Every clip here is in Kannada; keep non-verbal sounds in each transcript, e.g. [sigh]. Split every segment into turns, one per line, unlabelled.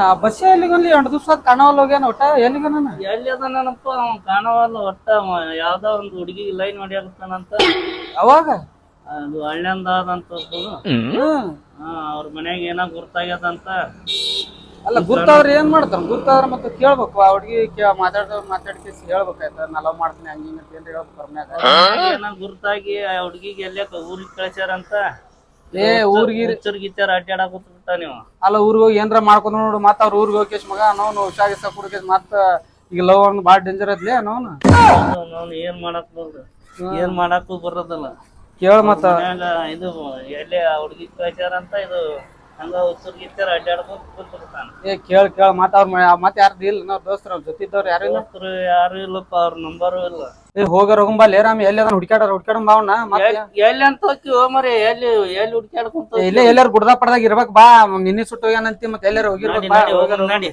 ಆ ಬಸ್ ಎಲ್ಲಿಗಲ್ಲಿ ಎಂಟು ದಿವಸ ಕಾಣವಲ್ಲ ಹೋಗ್ಯಾನ ಒಟ್ಟ? ಎಲ್ಲಿಗನ
ಎಲ್ಲಿ ಅದಾನಪ್ಪ ಅವ ಕಾಣವಲ್ಲ ಒಟ್ಟ ಅವ ಯಾವ್ದೋ ಒಂದು ಹುಡುಗಿ ಲೈನ್ ಹೊಡಿಯಾಕತ್ತಾನಂತ
ಅವಾಗ?
ಅದು ಒಬ್ಬನು.
ಹ್ಮ್.
ಹಾ ಅವ್ರ ಮನ್ಯಾಗ ಏನೋ ಗುರ್ತಾಗ್ಯದಂತ.
ಅಲ್ಲ ಗುರ್ತಾವ್ರ ಏನ್ ಮಾಡ್ತಾರ? ಗುರ್ತಾವ್ರ ಮತ್ತೆ ಕೇಳ್ಬೇಕು ಆ ಹುಡುಗಿ ಮಾತಾಡ್ದವ್ರ ಮಾತಾಡ್ಕೇಸಿ ಹೇಳ್ಬೇಕಾಯ್ತ. ನಾ ಲವ್ ಮಾಡ್ತೀನಿ ಹಂಗ ಹಿಂಗ ಅಂತ ಏನ್ರ ಹೇಳ್ಬೇಕು ಬರ್ಮ್ಯಾಗ
ಏನೋ ಗುರ್ತಾಗಿ ಆ ಹುಡುಗಿಗೆ ಎಲ್ಲೇ ಊರಿಗೆ ಕಳ್ಸ್ಯಾರಂತ.
ಏ ಊರ್ಗಿ
ಹುಚ್ಚರ್ ಗಿಚ್ಚರ್ ಅಡ್ಡಾಡಕತ್ತ ನೀವು.
ಅಲ್ಲ ಊರಿಗೆ ಹೋಗಿ ಏನ್ರ ಮಾಡ್ಕೊಂಡು ನೋಡು. ಮತ್ತ ಅವ್ರ ಊರಿಗೆ ಹೋಗಿ ಮಗ ನೋನು ಹುಷಾರಿಸ ಕುಡ್ಕೇಸ್ ಮತ್ತ ಈಗ ಲವ್ ಅನ್ನ ಬಾಳ ಡೇಂಜರ್ ಐತ್ಲಿ ನೋನು
ನಾನು ಏನ್ ಮಾಡಕ್ ಬರೋದು? ಏನ್ ಮಾಡಕ್ಕೂ ಬರೋದಲ್ಲ.
ಕೇಳ ಮತ್ತ.
ಇದು ಎಲ್ಲಿ ಹುಡ್ಗಿ ಕಳ್ಸ್ಯಾರ ಅಂತ ಇದು ಹಂಗ ಹುಚ್ಚರ್ ಗಿಚ್ಚರ್ ಅಡ್ಡಾಡ್ಕೊಂತ ಕೂತಿರ್ತಾನ
ಏ ಕೇಳ ಕೇಳ ಮತ್ತ ಅವ್ರ ಮತ್ತೆ ಯಾರ್ದು ಇಲ್ಲ ನಾವ್ ದೋಸ್ತರ ಅವ್ರ ಜೊತೆ ಇದ್ದವ್ರು ಯಾರು ಇಲ್ಲ?
ದೋಸ್ತರು ಯಾರು ಇಲ್ಲಪ್ಪ ಅವ್ರ ನಂಬರು ಇಲ್ಲ.
ಏ ಹೋಗ ಹೋಗಂಬ ರಾಮ್ ಎಲ್ಲಿ ಅದನ್ನ ಹುಡ್ಕ್ಯಾಡ ಹುಡ್ಕ್ಯಾಡ ಮತ್ತೆ
ಎಲ್- ಎಲ್ಲಿ ಅಂತ ಹೋಗ್ತೀವೋ ಮರಿ ಎಲ್ಲಿ ಎಲ್ಲಿ ಹುಡ್ಕ್ಯಾಡ್ಕೊಂತ
ಇಲ್ಲೇ ಎಲ್ಲಾರು ಗುಡ್ದ ಪಡ್ದಾಗ ಇರ್ಬೇಕ್ ಬಾ ನಿನ್ನೆ ಸುಟ್ಟು ಹೋಗ್ಯಾನಂತಿ ಮತ್ತೆ ಎಲ್ಲಾರು ಹೋಗಿರ್ಬೇಕು ಬಾ
ನಡಿ, ಹೋಗೋಣ, ನಡಿ.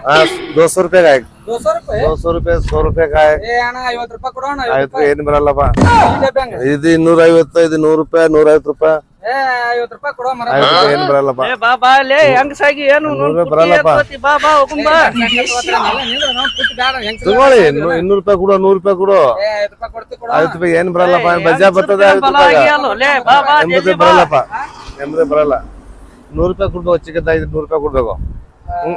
हाँ दो सौ रुपये का है
दो सौ रुपये
दो सौ रुपये सौ रुपये का है
ಏ ಅಣ್ಣ ಐವತ್ತು ರೂಪಾಯಿ ಕೊಡೋಣ
ಆಯ್ತು ಏನ್ ಬರಲ್ಲಪ್ಪ
ಡಬ್ಬಂಗ
ಇದು ಇನ್ನೂರ ಐವತ್ತು ಇದು ನೂರು ರೂಪಾಯಿ ನೂರ ಐವತ್ತು ರೂಪಾಯಿ
ಏ ಐವತ್ತು ರೂಪಾಯಿ ಕೊಡೋ ಮರ
ಆಯ್ತು ಏನ್ ಬರಲ್ಲಪ್ಪ
ಏ ಬಾ ಬಾ ಲೇ ಹೆಂಗ್ ಸಾಗಿ ಏನು ನೋಡ್
ನೂರು
ಪುಟ್ಟಿ
ಬರಲ್ಲಪ್ಪ.
ಎತ್ಕೊತಿ, ಬಾ ಬಾ ಹೋಗುಂ ಬಾ
ತಗೊಳ್ಳಿ ಇನ್ನು- ಇನ್ನೂರು ರೂಪಾಯಿ ಕೊಡು ನೂರು ರೂಪಾಯಿ ಕೊಡು
ಐವತ್ತು ರೂಪಾಯಿ ಕೊಡ್ತಿ ಕೊಡೋ
ಐವತ್ತು ರೂಪಾಯಿ ಏನ್ ಬರಲ್ಲಪ್ಪ ಬಜ್ಜಾ ಬರ್ತದೆ ಐವತ್ತು
ಬಲ
ರೂಪಾಯಿ
ಆಗ್ಯಾಲೋ, ಲೇ ಬಾ ಬಾ
ಎಂಬತ್ತು
ಜಲ್ದಿ ಬಾ.
ಬರಲ್ಲಪ್ಪ ಎಂಬತ್ತು ಬರಲ್ಲ ನೂರು ರೂಪಾಯಿ ಕೊಡ್ಬೇಕು ಚಿಕ್ಕದ ಐದು ನೂರು ರೂಪಾಯಿ ಕೊಡ್ಬೇಕು
ಇರ್ಲಿ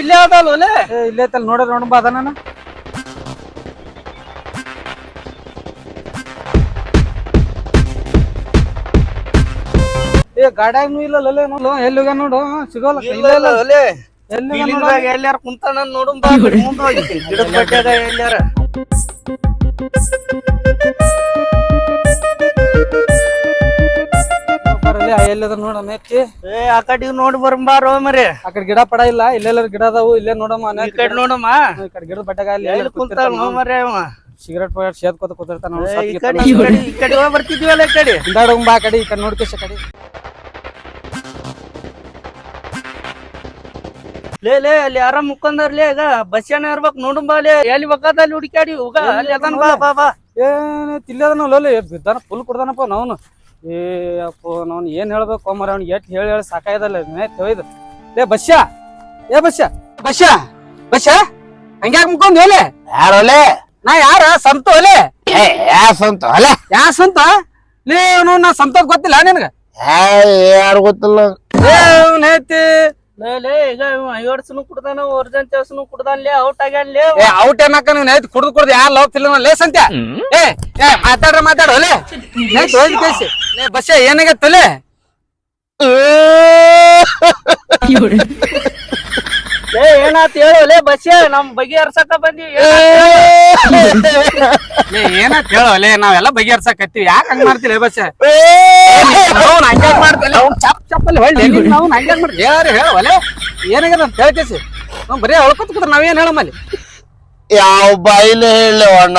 ಇಲ್ಲೇ ಅದಲ್ಲ
ಇಲ್ಲೇ ತಲ್ ನೋಡಿದ್ರೆ ನೋಡ ಬಾ ಅದನ್ನ. ಏ ಗಾಡ್ಯಾಗ್ನು ಇಲ್ಲ ಲಲೆ ನೋಡು ಎಲ್ಲಿ ಹೋಗ್ಯಾನ ನೋಡು ಸಿಗೋಲ್ಲ. ಇಲ್ಲ ಇಲ್ಲ
ಲೇ
ಎಲ್ಲಿ ಹೋಗ್ಯಾನ ನೋಡು?
ಎಲ್ಲಾರ ಕುಂತಾನ ನೋಡು ಬಾ ಮುಂದ್ ಹೋಗಿ ಗಿಡದ ಬಡ್ಡ್ಯಾಗ ಎಲ್ಲಾರ
ಎಲ್ಲಿದ ನೋಡಮ್ಮ ಹೆಚ್ಚಿ
ಏ ಆ ಕಡೆ ನೋಡಿ ಬರಂಬಾರೋ ಮರಿ.
ಆ ಕಡೆ ಗಿಡ ಪಡ ಇಲ್ಲ ಇಲ್ಲೆಲ್ಲ ಗಿಡ ಅದಾವು ಇಲ್ಲೇ ನೋಡಮ್ಮ
ಈ ಕಡೆ ನೋಡಮ್ಮ.
ಈ ಕಡೆ ಗಿಡದ ಬಟ್ಟೆಗ ಅಲ್ಲಿ
ನೋ ಮರಿ ಅವ.
ಸಿಗರೇಟ್ ಪಾಕೆಟ್ ಸೇದ್ಕೋತ ಕೂತಿರ್ತಾನ ನೋಡು
ಈ ಕಡೆ ಈ ಕಡೆ ಹೋಗಿ ಬರ್ತಿದ್ವಲ್ಲ ಈ ಕಡೆ?
ಹಿಂದಾಡ ಬಾ ಆ ಕಡೆ ಈ ಕಡೆ ನೋಡ್ಕೇಶ ಕಡೆ.
ಲೇ ಲೇ ಅಲ್ಲಿ ಯಾರ ಮುಕ್ಕಂದರ್ಲೇ ಈಗ ಬಸ್ ಏನ ಇರ್ಬೇಕು ನೋಡುಂ ಬಾ ಎಲ್ಲಿ ಎಲ್ಲಿ ಬೇಕಾದಲ್ಲಿ ಹುಡುಕಾಡಿ ಹೋಗ ಅಲ್ಲಿ ಅದನ್ ಬಾ ಬಾ ಬಾ.
ಏನ್ ತಿಲ್ಲದನ ಲೋಲೆ ಬಿದ್ದಾನ ಫುಲ್ ಕುಡ್ದಾನಪ್ಪ ನಾವ್ನು ಏ ಅಪ್ಪ ನಾನು ಏನ್ ಹೇಳ್ಬೇಕು ಮರ ಅವ್ನಿಗೆ ಎಟ್ ಹೇಳಿ ಹೇಳಿ ಸಾಕಾಯ್ದಲ್ಲ ತೊಯ್ದು ಏ ಬಸ್ಯ. ಏ ಬಸ್ಯ. ಬಸ್ಯ. ಬಸ್ಯ. ಹಂಗ್ಯಾಕ್ ಮುಕ್ಕೊಂಡ್ ಹೇಳಿ
ಯಾರೋಲೆ
ನಾ ಯಾರ? ಸಂತು ಅಲೆ
ಯಾ ಸಂತ? ಅಲ್ಲ.
ಯಾ ಸಂತ? ಲೇ ಅವನು ನಾ ಸಂತೋ ಗೊತ್ತಿಲ್ಲ ನಿನಗ.
ಯಾರು ಗೊತ್ತಿಲ್ಲ?
ಏ ಅವ್ನ್ ಐತಿ
ಲೇ ಲೇ ಈಗ ಐವರ್ಸನು ಕುಡ್ದಾನ ಒರ್ಜನ್ ಚಾಸನು ಕುಡ್ದಾನ್ಲೇ ಔಟ್ ಆಗ್ಯಾನ್ಲೇ
ಏ ಔಟ್ ಏನಕ್ಕ ನೀನ್ ಐತಿ ಕುಡ್ದು ಕುಡ್ದು ಯಾರ್ ಲವ್ ಫಿಲ್ಮ್ ಲೇ ಸಂತ್ಯ. ಏ ಏ ಮಾತಾಡ್ರ ಮಾತಾಡು ಲೇ. ಏ ಹೋಗಿ ಕೇಸಿ. ಲೇ ಬಸ್ಯ ಏನಾಗತ್ತ ಲೇ
ಏನಾತ್ ಹೇಳು? ಲೇ ಬಸ್ ನಮ್ ಬಗೆಹರ್ಸಕ ಬಂದಿ
ಲೇ ಏನಂತ ಹೇಳೋ? ಲೇ ನಾವೆಲ್ಲ ಬಗೆಹರ್ಸಕತ್ತೀವಿ ಯಾಕೆ ಹಂಗ ಮಾಡ್ತಿಲ್ಲ ಬಸ್ ಅವ್ನು ಹಂಗ್ಯಾಕ್ ಮಾಡ್ತಿಲ್ಲ ಅವ್ನ ಚಪ್ ಚಪ್ಪಲ್ಲಿ ಹೊಳ್ಳಿ. ನಾವು ಹಂಗ್ಯಾಕ್ ಮಾಡ್ತೀವಿ ಯಾರು ಹೇಳವಲೆ ಏನಾಗ್ಯದ ಅಂತ ಹೇಳ್ಕೇಸಿ ನಾವು ಬರೀ ಅಳ್ಕೊತ ಕೂತ್ರ ನಾವೇನ್ ಹೇಳಮ್ಮಲ್ಲಿ
ಯಾವ ಬಾಯಿಲೆ ಹೇಳ ಅಣ್ಣ?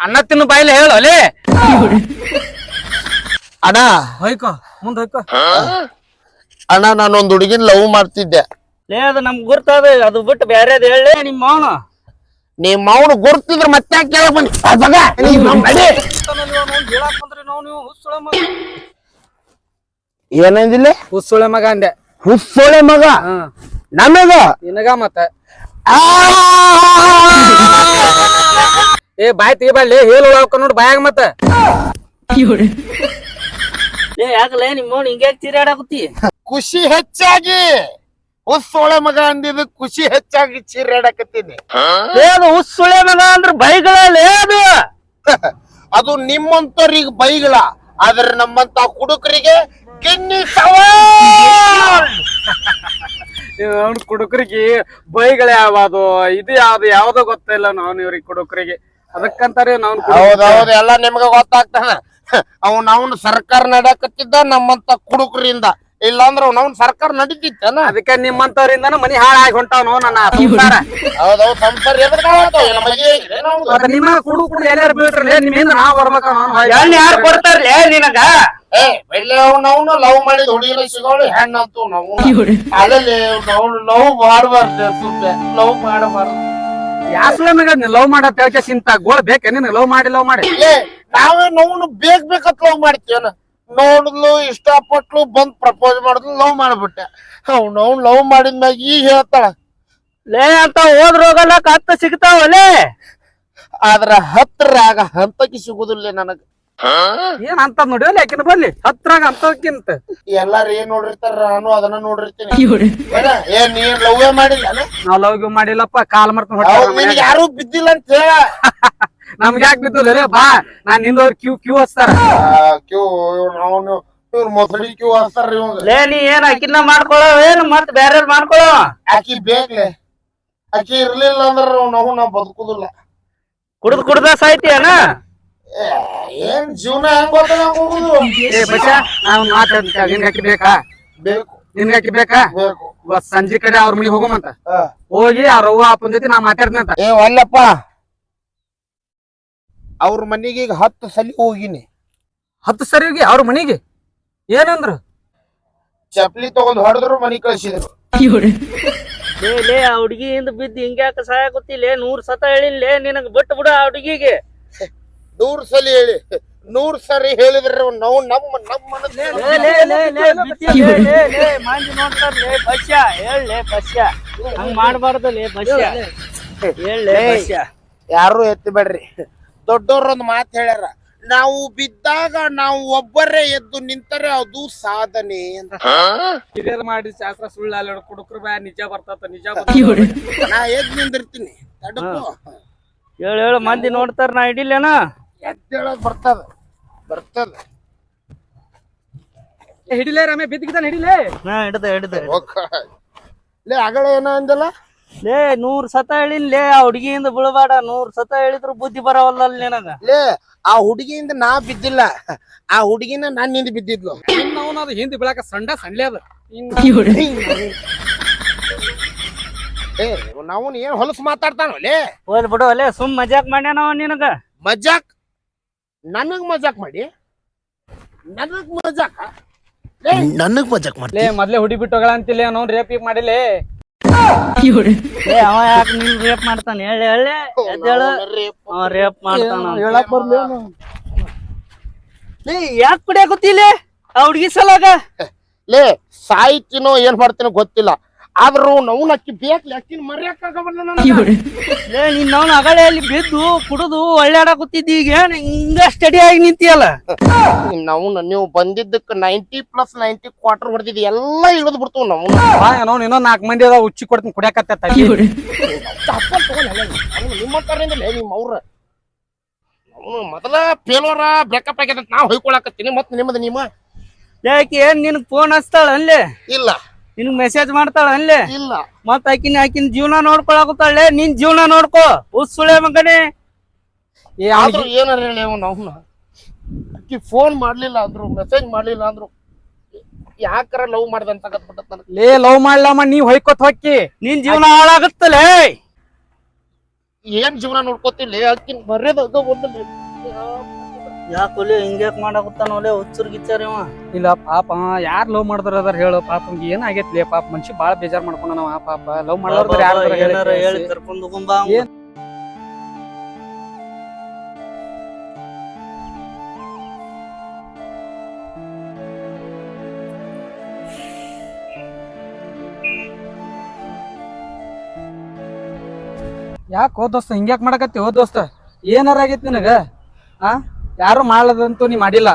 ಅಣ್ಣ ತಿನ್ನು ಬಾಯಿಲೆ ಹೇಳೋಲೆ
ಅಣ್ಣ
ಹೋಯ್ಕೋ ಮುಂದ್ ಹೋಯ್ಕೋ.
ಅಣ್ಣ ನಾನೊಂದ್ ಹುಡುಗಿನ ಲವ್ ಮಾಡ್ತಿದ್ದೆ.
ಲೇ ಅದು ನಮ್ ಗುರ್ತದ ಅದು ಬಿಟ್ಟು ಬ್ಯಾರೇದ್ ಹೇಳಿ ನಿಮ್ಮ ಅವನು
ನಿಮ್ಮ ಅವನು ಗುರ್ತಿದ್ರೆ ಮತ್ತೆ ಕೇಳಕ್ ನಮ್ ನಡಿ. ಏನಂದಿಲ್ಲ?
ಹುಸ್ಸುಳೆ ಮಗ ಅಂದೆ.
ಹುಸ್ಸೋಳೆ ಮಗ? ನಮಗ
ನಿನಗ? ಮತ್ತ.
ಆ!
ಏ ಬಾಯ್ ತೆಗಿಬಾರ್ಲಿ ಹೇಳು ಹೋಗ್ಕ ನೋಡ್ ಬಾಯಾಗ ಮತ್ತ.
ಲೇ ಯಾಕಲೇ ನಿಮ್ಮ ಹಿಂಗ್ಯಾಕ್ ತಿರ್ಯಾಡಕತ್ತಿ.
ಖುಷಿ ಹೆಚ್ಚಾಗಿ. ಹುಸ್ಸೋಳೆ ಮಗ ಅಂದಿದ್ದು ಖುಷಿ ಹೆಚ್ಚಾಗಿ ಚೀರಾಡಕತ್ತೀನಿ
ಏನು ಹುಸ್ಸುಳೆ ಮಗ ಅಂದ್ರೆ ಬೈಗಳ ಲೇ ಅದು? [laughs]
ಅದು ನಿಮ್ಮಂತವ್ರಿಗೆ ಬೈಗಳ ಆದ್ರೆ ನಮ್ಮಂತ ಕುಡುಕರಿಗೆ ಕಿನ್ನಿ ಅವ್ನು [laughs]
ಅವ್ನ ಕುಡುಕರಿಗೆ ಬೈಗಳು ಯಾವ್ದು? ಇದು ಯಾವ್ದು? ಯಾವ್ದೋ ಗೊತ್ತಿಲ್ಲ ನಾನು ಇವ್ರಿಗೆ ಕುಡುಕರಿಗೆ. ಅದಕ್ಕಂತಾರೆ ನಾವು
ಹೌದೌದು ಎಲ್ಲ ನಿಮ್ಗೆ ಗೊತ್ತಾಗ್ತಾನ. [laughs] ಅವ್ನ ಅವ್ನು ಸರ್ಕಾರ ನಡಕತ್ತಿದ್ದ ನಮ್ಮಂತ ಕುಡುಕರಿಂದ. ಇಲ್ಲಾಂದ್ರ ಅವ್ನ ಸರ್ಕಾರ ನಡೀತಿತ್ತನ?
ಅದಕ್ಕೆ ನಿಮ್ಮಂತವ್ರಿಂದನ ಮನಿ ಹಾಳಾಗಿ ಹೊಂಟಾವ್ ನನ್ನ ಸಂಸಾರ.
ಹೌದೌದು
ನಿಮ್ಮ ಕುಡು ಕುಡು ಎಲ್ಲಾರು ಬೀಳ್ರಿ ನಿಮ್ ಹಿಂದ ನಾವ್ ಬರ್ಬೇಕ
ಎಣ್ಣೆ ಯಾರು ಕೊಡ್ತಾರ್ಲೇ ನಿನಗ?
ಏ ಲವ್ ಮಾಡಿದ ಹುಡುಗಿನ ಸಿಗೋಳು ಹೆಣ್ಣಂತೂ ನಾವು. ಅಲ್ಲಲ್ಲಿ ನಾವು ಲವ್ ಮಾಡಬಾರ್ದು ಸುಮ್ಮನೆ ಲವ್ ಮಾಡಬಾರ್ದು.
ಲವ್ ಸಿಂತ ಗೋಳ್ ಬೇಕೆ? ನಿನ್ ಲವ್ ಮಾಡಿ ಲವ್ ಮಾಡಿ.
ನಾವೇ ನೋವು ಬೇಕ್ ಬೇಕತ್ ಲವ್ ಮಾಡ್ತೀವನ? ನೋಡಿದ್ಲು ಇಷ್ಟಪಟ್ಲು ಬಂದ್ ಪ್ರಪೋಸ್ ಮಾಡಿದ್ಲು ಲವ್ ಮಾಡ್ಬಿಟ್ಟೆ. ಅವ್ನು ಅವ್ನ್ ಲವ್ ಮಾಡಿದ್ಮ್ಯಾಗ ಈಗ ಹೇಳ್ತಾಳ
ಲೇ ಅಂತ ಹೋದ್ರ ಹೋಗಲ್ಲ ಕತ್ತ ಸಿಗ್ತಾವಲೇ?
ಆದ್ರ ಹತ್ರರಾಗ ಹಂತಕ್ಕೆ ಸಿಗುದಿಲ್ಲ ನನಗ.
ಏನ್ ಅಂತ ನೋಡಿ ಯಾಕಿನ ಬರ್ಲಿ ಹತ್ರಾಗ ಅಂತಕ್ಕಿಂತ
ಎಲ್ಲಾರು ಏನ್ ನೋಡಿರ್ತಾರ ನಾನು ಅದನ್ನ ನೋಡಿರ್ತೀನಿ. ಏನ? ಏನ್ ನೀನ್ ಲವ್ವೇ ಮಾಡಿಲ್ಲ
ನಾವ್ ಲವ್ ಗಿವ್ ಮಾಡಿಲ್ಲಪ್ಪ ಕಾಲ್
ಮಾಡ್ತಾ ಯಾರು ಬಿದ್ದಿಲ್ಲ ಅಂತ ಹೇಳ. [laughs]
ನಮ್ಗೆ ಯಾಕೆ ಬಿದ್ದು ಬಾ ನಾನ್ ನಿಂದವ್ರ ಕ್ಯೂ ಕ್ಯೂ ಹಚ್ತಾರ.
ಕ್ಯೂ ಅವನು ಇವ್ರ ಮೊಸಳಿ ಕ್ಯೂ ಹಸ್ತಾರ ಇವಂಗ
ಲೇ ನೀ ಏನ್ ಅಕ್ಕಿನ ಮಾಡ್ಕೊಳ್ಳೋ ಏನ್ ಮತ್ ಬೇರೆ ಮಾಡ್ಕೊಳ್ಳೋ
ಆಕಿ ಬೇಕ್ಲೆ. ಆಕಿ ಇರ್ಲಿಲ್ಲ ಅಂದ್ರ ನಾವು ನಾ ಬದುಕುದಿಲ್ಲ.
ಕುಡ್ದ್ ಕುಡ್ದ ಸಾಯ್ತಿಯನ?
ಏ, ಏನ್ ಜೀವನ ಹೆಂಗ್
ಬಚ್ಚ ನಾವ್ ಮಾತಾಡ್ತ ನಿನ್ಗೆ ಹಾಕಿ ಬೇಕಾ?
ಬೇಕು.
ನಿನ್ಗೆ ಹಾಕಿ ಬೇಕಾ?
ಬೇಕು.
ಇವತ್ ಸಂಜೆ ಕಡೆ ಅವ್ರ ಮನಿಗ್ ಹೋಗಮಂತ
ಹಾ.
ಹೋಗಿ ಅವ್ರ ಅವ್ವ ಅಪ್ಪನ ಜೊತೆ ನಾ ಮಾತಾಡ್ತೇನಂತ
ಏ ಒಲ್ಲಪ್ಪ. ಅವ್ರ ಮನೆಗೆ ಈಗ ಹತ್ತು ಸಲ ಹೋಗಿನಿ.
ಹತ್ತು ಸರಿ ಹೋಗಿ ಅವ್ರ ಮನೆಗೆ? ಏನಂದ್ರು?
ಚಪ್ಲಿ ತಗೊಂಡ್ ಹೊಡೆದ್ರು ಮನಿ ಕಳ್ಸಿದ್ರು.
ಲೇ ಲೇ ಆ ಹುಡ್ಗಿಯಿಂದ ಬಿದ್ದು ಹಿಂಗ್ಯಾಕ ಸಾಯಾಗುತ್ತಿಲ್ಲ ನೂರ್ ಸತ ಹೇಳಿಲ್ಲೇ ನಿನಗ್ ಬಿಟ್ಟು ಬಿಡು ಆ ಹುಡುಗಿಗೆ.
ನೂರ್ ಸಲ ಹೇಳಿ. ನೂರ್ ಸರಿ ಹೇಳಿದ್ರೆ ನಾವು ನಮ್ಮ ನಮ್ಮ ಮನಸ್ಸು
ಮಂದಿ ನೋಡ್ತಾರ್ಲೇ ಬಸ್ಯ ಹೇಳ್ಲೇ ಬಸ್ಯ ಹಂಗ್ ಬಸ್ಯ ಹೇಳಲೇ ಬಸ್ಯ
ಯಾರು ಎತ್ತಿ ಬೇಡ್ರಿ ದೊಡ್ಡವ್ರೊಂದ್ ಮಾತು ಹೇಳ್ಯಾರ ನಾವು ಬಿದ್ದಾಗ ನಾವು ಒಬ್ಬರೇ ಎದ್ದು ನಿಂತರೆ ಅದು ಸಾಧನೆ ಅಂತ.
ಹಿರಿಯರ್ ಮಾಡಿ ಶಾಸ್ತ್ರ ಸುಳ್ಳು ಕುಡುಕ್ರ ಕುಡುಕ್ರು ಬ್ಯಾ ನಿಜ ಬರ್ತತ ನಿಜ
ನಾ ಎದ್ ನಿಂದಿರ್ತೀನಿ ತಡಕು.
ಹೇಳು ಹೇಳು ಮಂದಿ ನೋಡ್ತಾರ ನಾ ಹಿಡಿಲೇನ
ಎದ್ದೇಳೋದ್ ಬರ್ತದ ಬರ್ತದ.
ಹಿಡಿಲೇ ರಮೇ ಬಿದ್ದಿದ್ದಾನೆ ಹಿಡಿಲೇ.
ಹಾ ಹಿಡ್ದ ಹಿಡ್ದ.
ಲೇ ಅಗಳ ಏನ ಅಂದಲ್ಲ?
ಲೇ ನೂರ್ ಸತ ಹೇಳಿನ್ ಲೇ ಆ ಹುಡುಗಿಯಿಂದ ಬೀಳಬೇಡ ನೂರ್ ಸತ ಹೇಳಿದ್ರು ಬುದ್ಧಿ ಬರವಲ್ಲ ನಿನಗ.
ಲೇ ಆ ಹುಡುಗಿಯಿಂದ ನಾ ಬಿದ್ದಿಲ್ಲ. ಆ ಹುಡುಗಿನ ನನ್ನಿಂದ ಬಿದ್ದಿದ್ಲು.
ಅವನ ಅದು ಹಿಂದೆ ಬೀಳಾಕ ಸಂಡ ಸಂಡ್ಲೆ ಅದ.
ಏ ನಾವು ಏನ್ ಹೊಲಸು ಮಾತಾಡ್ತಾನ ಲೇ?
ಹೋಲ್ ಬಿಡು ಲೇ ಸುಮ್ ಮಜಾಕ್ ಮಾಡ್ಯಾನ ಅವ ನಿನಗ?
ಮಜಾಕ್? ನನಗ್ ಮಜಾಕ್ ಮಾಡಿ? ನನಗ್ ಮಜಾಕ್? ನನಗ್ ಮಜಾಕ್ ಮಾಡಿ
ಲೇ ಮೊದ್ಲೇ ಹುಡಿ ಬಿಟ್ಟು ಹೋಗಲ್ಲ ಅಂತಿಲ್ಲ ಅವ್ನು ರೇಪ್ ಈಗ ಮಾಡಿಲ್ಲೇ
ಏ ಅವ ಯಾಕೆ ನಿನ್ ರೇಪ್ ಮಾಡ್ತಾನೆ? ಹೇಳಿ ಹೇಳಿ. ಎದ್ದೇಳು ಅವ ರೇಪ್ ಮಾಡ್ತಾನ ಅಂತ.
ಹೇಳಕ್ ಬರ್ಲಿ
ಲೇ ಯಾಕೆ ಕುಡಿಯಾಕತ್ತಿಲ್ಲ ಆ ಹುಡುಗಿ ಸಲಾಗ
ಲೇ ಸಾಯ್ತಿನೋ ಏನ್ ಮಾಡ್ತೀನೋ ಗೊತ್ತಿಲ್ಲ. ಆದ್ರೂ ನಾವು ಅಕ್ಕಿ ಬೇಕ್ಲಿ ಅಕ್ಕಿನ ಮರ್ಯಾಕಾಗವಲ್ಲ ನನಗ.
ಏ ನಿನ್ನ ಅವ್ನ ಅಗಳೆ ಅಲ್ಲಿ ಬಿದ್ದು ಕುಡಿದು ಕೂತಿದ್ದಿ ಈಗ ಏನ್ ಹಿಂಗ ಸ್ಟಡಿ ಆಗಿ ನಿಂತಿಯಲ್ಲ?
ನಾವು ನೀವು ಬಂದಿದ್ದಕ್ಕೆ ನೈಂಟಿ ಪ್ಲಸ್ ನೈಂಟಿ ಕ್ವಾರ್ಟರ್ ಹೊಡೆದಿದ್ದು ಎಲ್ಲ ಇಳಿದು ಬಿಡ್ತು ನಾವು
ನಾವು ಇನ್ನೊಂದ್ ನಾಲ್ಕು ಮಂದಿ ಅದ ಉಚ್ಚಿ ಕೊಡ್ತೀನಿ ಕುಡಿಯಾಕತ್ತ
ಚಪ್ಪಲ್ ನಿಮ್ಮ ಅವ್ರ. ಮೊದಲ ಫೇಲೋರ ಬ್ರೇಕಪ್ ಆಗ್ಯದ ನಾವು ಹೊಯ್ಕೊಳಕತ್ತೀನಿ ಮತ್ತೆ ನಿಮ್ಮದು ನಿಮ್ಮ.
ಯಾಕೆ ಏನ್ ನಿನಗ್ ಫೋನ್ ಹಚ್ತಾಳ ಅಲ್ಲೇ?
ಇಲ್ಲ.
ನಿನಗ್ ಮೆಸೇಜ್ ಮಾಡ್ತಾಳ ಅಲ್ಲೇ?
ಇಲ್ಲ.
ಮತ್ ಆಕಿನ ಆಕಿನ ಜೀವನ ನೋಡ್ಕೊಳಕತ್ತಾಳೆ ನಿನ್ ಜೀವನ ನೋಡ್ಕೋ. ಉಸುಳೆ ಮಗನೇ.
ಏ
ಆದ್ರೂ ಏನಾರ ಹೇಳಿ ಅವನು ಅಕ್ಕಿ ಫೋನ್ ಮಾಡ್ಲಿಲ್ಲ ಅಂದ್ರು ಮೆಸೇಜ್ ಮಾಡ್ಲಿಲ್ಲ ಅಂದ್ರು. ಯಾಕರ ಲವ್ ಮಾಡ್ದೆ ಅಂತ
ಲೇ ಲವ್ ಮಾಡ್ಲಮ್ಮ ನೀವ್ ಹೊಯ್ಕೊತ್ ಹೊಕ್ಕಿ.
ನಿನ್ ಜೀವನ ಹಾಳಾಗುತ್ತಲೇ
ಏನ್ ಜೀವನ ನೋಡ್ಕೋತಿಲ್ಲ ಅಕ್ಕಿನ ಮರ್ಯಾದ ಒಂದು
ಯಾಕೊಲೆ ಹಿಂಗ್ಯಾಕ್ ಮಾಡಾಕತ್ತಾನೋಲೆ ಹುಚ್ಚರ್ ಗಿಚ್ಚರ್ ಇವ.
ಇಲ್ಲ ಪಾಪ ಯಾರ್ ಲವ್ ಮಾಡ್ತಾರ ಅದಾರ ಹೇಳು ಪಾಪ ಏನಾಗೈತ್ಲಿ ಪಾಪ ಮನ್ಷಿ ಬಾಳ ಬೇಜಾರ್ ಮಾಡ್ಕೊಂಡ ಆ ಪಾಪ. ಲವ್ ಮಾಡೋದ್ರ
ಏನಾರ ಹೇಳಿ
ಯಾರು
ಕರ್ಕೊಂಡ್ ಹೋಗುಂಬಾ
ಏನ್? ಯಾಕೆ ಹೋ ದೋಸ್ತ ಹಿಂಗ್ಯಾಕ್ ಮಾಡಕತ್ತಿ ಹೋ ದೋಸ್ತ? ಏನಾರ ಆಗೈತಿ ನಿನಗ? ಆ? ಯಾರು ಮಾಡ್ಲದಂತೂ ನೀ ಮಾಡಿಲ್ಲ.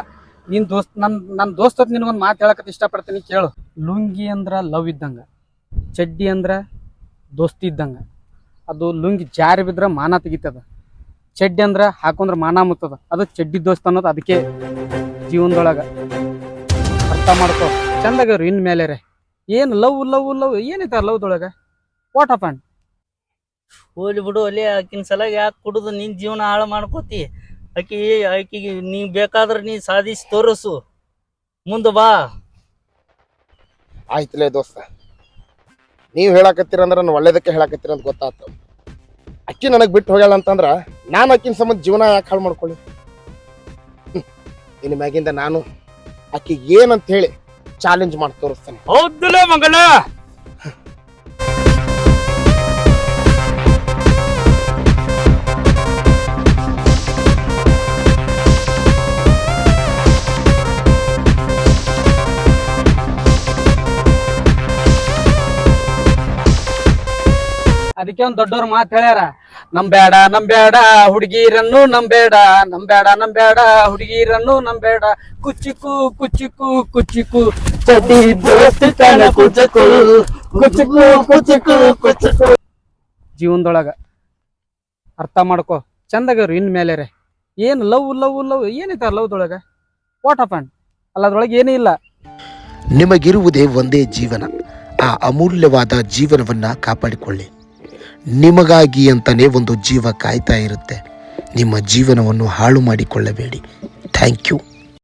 ನಿನ್ ದೋಸ್ತ್, ನನ್ ನನ್ ದೋಸ್ತ ನಿನಗೊಂದು ಮಾತು ಹೇಳಕತ್ ಇಷ್ಟಪಡ್ತೀನಿ ಕೇಳು. ಲುಂಗಿ ಅಂದ್ರ ಲವ್ ಇದ್ದಂಗ. ಚಡ್ಡಿ ಅಂದ್ರ ದೋಸ್ತಿ ಇದ್ದಂಗ. ಅದು ಲುಂಗಿ ಜಾರಿ ಬಿದ್ರ ಮಾನ ತೆಗಿತದ. ಚಡ್ಡಿ ಅಂದ್ರ ಹಾಕೊಂಡ್ರ ಮಾನ ಮುತ್ತದ. ಅದು ಚಡ್ಡಿ ದೋಸ್ತ ಅನ್ನೋದು ಅದಕ್ಕೆ ಜೀವನದೊಳಗ ಅರ್ಥ ಮಾಡ್ಕೋ. ಚಂದಾಗವ್ರು ಇನ್ ಮೇಲೆ ಏನು ಲವ್ ಲವ್ ಲವ್ ಏನೈತೆ ಲವ್ದೊಳಗೆ? ವಾಟ್ ಹ್ಯಾಪನ್
ಹೋಲಿ ಬಿಡು ಅಲ್ಲಿ ಆಕಿನ ಸಲ ಯಾಕೆ ಕುಡುದು? ನಿನ್ ಜೀವನ ಹಾಳು ಮಾಡ್ಕೋತಿ. ಆಕಿ ಆಕಿಗೆ ನೀ ಬೇಕಾದ್ರೆ ನೀ ಸಾಧಿಸಿ ತೋರಿಸು. ಮುಂದೆ ಬಾ.
ಆಯ್ತಲೇ ದೋಸ್ತ. ನೀವು ಹೇಳಾಕತ್ತೀರ ಅಂದ್ರೆ ನಾನು ಒಳ್ಳೇದಕ್ಕೆ ಹೇಳಾಕತ್ತೀರ ಅಂತ ಗೊತ್ತಾಯ್ತು ಅಕ್ಕಿ ನನಗೆ ಬಿಟ್ಟು ಹೋಗ್ಯಾಳ ಅಂತಂದ್ರ ನಾನು ಅಕ್ಕಿನ ಸಂಬಂಧ ಜೀವನ ಯಾಕೆ ಹಾಳು ಮಾಡ್ಕೊಳ್ಳಿ. ಇನ್ನು ಮ್ಯಾಗಿಂದ ನಾನು ಅಕ್ಕಿ ಏನಂತ ಹೇಳಿ ಚಾಲೆಂಜ್ ಮಾಡಿ ತೋರಿಸ್ತೇನೆ.
ಹೌದಲ್ಲ ಮಗನ
ಅದಕ್ಕೆ ಒಂದ್ ದೊಡ್ಡವ್ರ ಮಾತು ಹೇಳ್ಯಾರ, ನಮ್ ಬೇಡ ಹುಡುಗಿರನ್ನು ನಂಬೇಡ ನಂಬೇಡ ನಂಬೇಡ ಹುಡುಗಿರನ್ನು ನಂಬೇಡ ಕುಚ್ಚಿಕು ಕುಚ್ಚಿಕು ಕುಚ್ಚಿಕು ಚಟಿ ದೋಸ್ತಿ ಕಣ ಕುಚ್ಚಕು, ಕುಚ್ಚಿಕು ಜೀವನದೊಳಗ ಅರ್ಥ ಮಾಡ್ಕೋ ಚಂದಗರು ಇನ್ಮೇಲೆ ರೀ. ಏನು ಲವ್ ಲವ್ ಲವ್ ಏನೈತೆ ಲವ್ದೊಳಗ ವಾಟ್ ಹ್ಯಾಪನ್ ಅಲ್ಲ ಅದ್ರೊಳಗೆ ಏನೂ ಇಲ್ಲ.
ನಿಮಗಿರುವುದೇ ಒಂದೇ ಜೀವನ. ಆ ಅಮೂಲ್ಯವಾದ ಜೀವನವನ್ನ ಕಾಪಾಡಿಕೊಳ್ಳಿ. ನಿಮಗಾಗಿ ಅಂತಲೇ ಒಂದು ಜೀವ ಕಾಯ್ತಾ ಇರುತ್ತೆ. ನಿಮ್ಮ ಜೀವನವನ್ನು ಹಾಳು ಮಾಡಿಕೊಳ್ಳಬೇಡಿ. Thank you